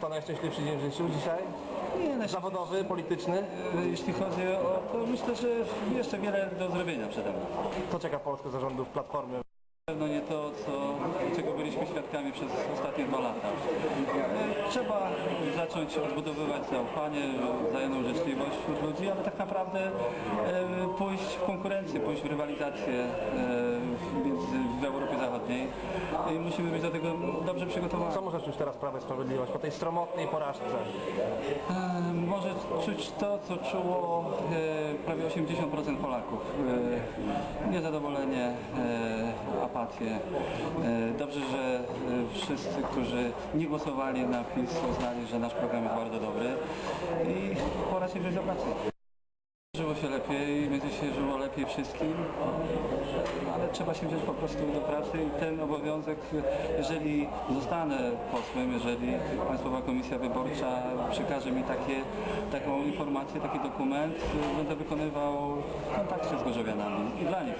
To najszczęśliwszy dzień w życiu dzisiaj? Nie, na Zawodowy, polityczny? E, Jeśli chodzi o to, myślę, że jeszcze wiele do zrobienia przede mną. Co czeka Polskę zarządów Platformy? Na pewno nie to, co, czego byliśmy świadkami przez ostatnie dwa lata. E, Trzeba zacząć odbudowywać zaufanie, wzajemną życzliwość wśród ludzi, ale tak naprawdę e, pójść w konkurencję, pójść w rywalizację w Europie Zachodniej i musimy być do tego dobrze przygotowani. Co może czuć teraz Prawo i Sprawiedliwość po tej stromotnej porażce? E, Może czuć to, co czuło e, prawie 80% Polaków. E, Niezadowolenie, e, apatię. E, Dobrze, że e, wszyscy, którzy nie głosowali na PiS uznali, że nasz program jest bardzo dobry i pora się wziąć do pracy. Żyło się lepiej, będzie się żyło lepiej wszystkim, ale trzeba się wziąć po prostu do pracy i ten obowiązek, jeżeli zostanę posłem, jeżeli Państwowa Komisja Wyborcza przekaże mi takie, taką informację, taki dokument, będę wykonywał w kontakcie z gorzowianami i dla nich.